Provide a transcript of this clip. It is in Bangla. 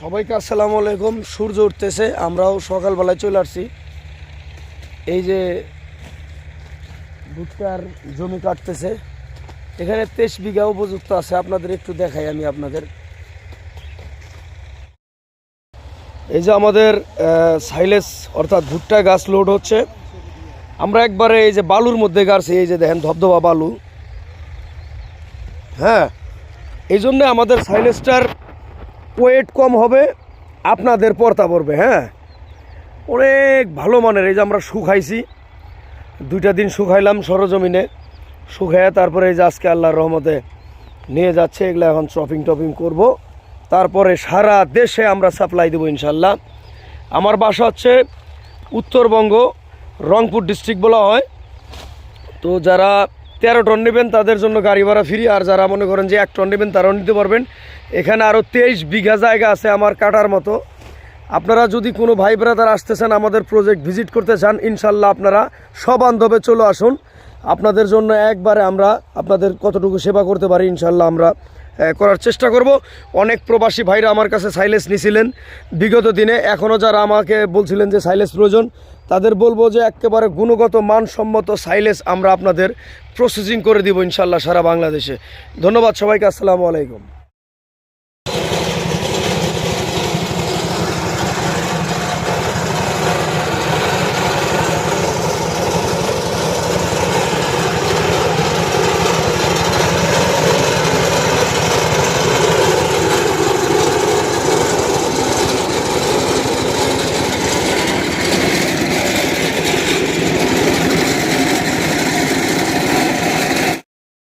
সবাইকে আসসালামু আলাইকুম। সূর্য উঠতেছে, আমরাও সকালবেলায় চলে আসছি। এই যে ভুট্টার জমি কাটতেছে, এখানে তেইশ বিঘা উপযুক্ত আছে, আপনাদের একটু দেখাই আমি আপনাদের। এই যে আমাদের সাইলেস অর্থাৎ ভুট্টা গাছ লোড হচ্ছে। আমরা একবারে এই যে বালুর মধ্যে গাড়ছি, এই যে দেখেন ধবধবা বালু। হ্যাঁ এই জন্য আমাদের সাইলেসটার ওয়েট কম হবে, আপনাদের পর্তা পড়বে হ্যাঁ? অনেক ভালো মানের, এই যে আমরা শুকাইছি। দুইটা দিন শুকাইলাম সরজমিনে, শুকাইয়া তারপরে এই যে আজকে আল্লাহর রহমতে নিয়ে যাচ্ছে, এগুলো এখন শপিং টপিং করব। তারপরে সারা দেশে আমরা সাপ্লাই দেবো ইনশাল্লাহ আমার বাসা হচ্ছে উত্তরবঙ্গ, রংপুর ডিস্ট্রিক্ট বলা হয়। তো যারা তেরো টন নেবেন, তাদের জন্য গাড়ি ভাড়া ফ্রি আর যারা মনে করেন যে এক টন নেবেন, তারাও নিতে পারবেন। এখানে আরও তেইশ বিঘা জায়গা আছে আমার কাটার মতো। আপনারা যদি কোনো ভাই ব্রাদার আসতেছেন আমাদের প্রজেক্ট ভিজিট করতে চান, ইনশাল্লাহ আপনারা সবান্ধবে চলে আসুন। আপনাদের জন্য একবারে আমরা আপনাদের কতটুকু সেবা করতে পারি, ইনশাল্লাহ আমরা করার চেষ্টা করব। অনেক প্রবাসী ভাইরা আমার কাছে সাইলেস নিছিলেন। বিগত দিনে এখনও যারা আমাকে বলছিলেন যে সাইলেস প্রয়োজন, তাদের বলব যে একেবারে গুণগত, মানসম্মত সাইলেস আমরা আপনাদের প্রসেসিং করে দিব ইনশাল্লাহ সারা বাংলাদেশে। ধন্যবাদ সবাইকে, আসসালামু আলাইকুম।